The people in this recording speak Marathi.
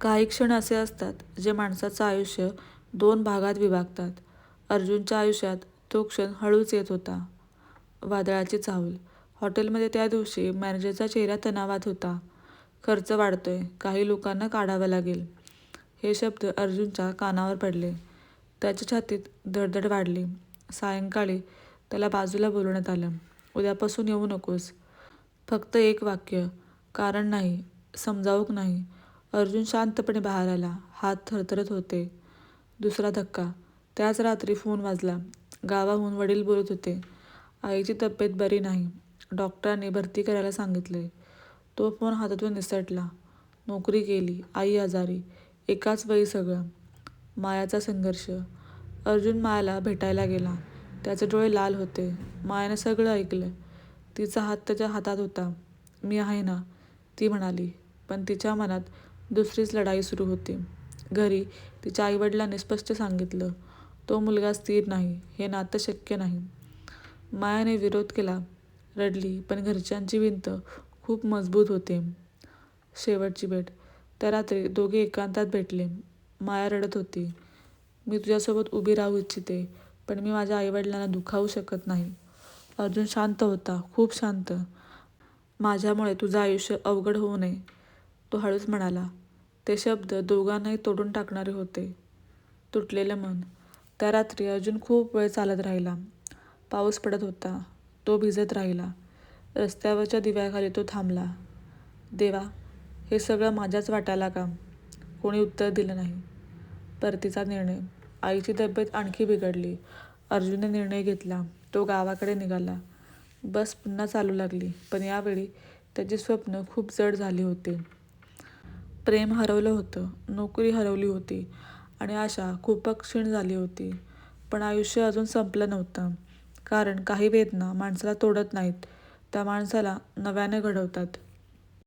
काही क्षण असे असतात जे माणसाचं आयुष्य दोन भागात विभागतात. अर्जुनच्या आयुष्यात तो क्षण हळूच येत होता. वादळाची चाहूल. हॉटेलमध्ये त्या दिवशी मॅनेजरचा चेहरा तणावात होता. खर्च वाढतोय, काही लोकांना काढावं लागेल. हे शब्द अर्जुनच्या कानावर पडले. त्याच्या छातीत धडधड वाढली. सायंकाळी त्याला बाजूला बोलवण्यात आलं. उद्यापासून येऊ नकोस. फक्त एक वाक्य. कारण नाही, समजावूक नाही. अर्जुन शांतपणे बाहेर आला. हात थरथरत होते. दुसरा धक्का. त्याच रात्री फोन वाजला. गावाहून वडील बोलत होते. आईची तब्येत बरी नाही. डॉक्टरांनी भरती करायला सांगितले तो फोन हातातून निसटला. नोकरी गेली, आई आजारी, एकाच वेळी सगळं. मायाचा संघर्ष. अर्जुन मायाला भेटायला गेला. त्याचे डोळे लाल होते. मायाने सगळं ऐकलं. तिचा हात त्याच्या हातात होता. मी आहे ना, ती म्हणाली. पण तिच्या मनात दुसरीच लढाई सुरू होती. घरी तिच्या आईवडिलांनी स्पष्ट सांगितलं, तो मुलगा स्थिर नाही, हे नातं शक्य नाही. मायाने विरोध केला, रडली पण घरच्यांची भिंत खूप मजबूत होते शेवटची भेट. त्या रात्री दोघे एकांतात भेटले. माया रडत होती. मी तुझ्यासोबत उभी राहू इच्छिते, पण मी माझ्या आईवडिलांना दुखावू शकत नाही. अर्जुन शांत होता, खूप शांत. माझ्यामुळे तुझं आयुष्य अवघड होऊ नये, तो हळूच म्हणाला. ते शब्द दोघांनाही तोडून टाकणारे होते. तुटलेलं मन. त्या रात्री अर्जुन खूप वेळ चालत राहिला. पाऊस पडत होता. तो भिजत राहिला. रस्त्यावरच्या दिव्याखाली तो थांबला. देवा, हे सगळं माझ्याच वाटायला का? कोणी उत्तर दिलं नाही. परतीचा निर्णय. आईची तब्येत आणखी बिघडली. अर्जुनने निर्णय घेतला. तो गावाकडे निघाला. बस पुन्हा चालू लागली. पण यावेळी त्याची स्वप्न खूप जड झाली होती. प्रेम हरवलं होतं, नोकरी हरवली होती आणि आशा खूपच क्षीण झाली होती. पण आयुष्य अजून संपलं नव्हतं. कारण काही वेदना माणसाला तोडत नाहीत, त्या माणसाला नव्यानं घडवतात.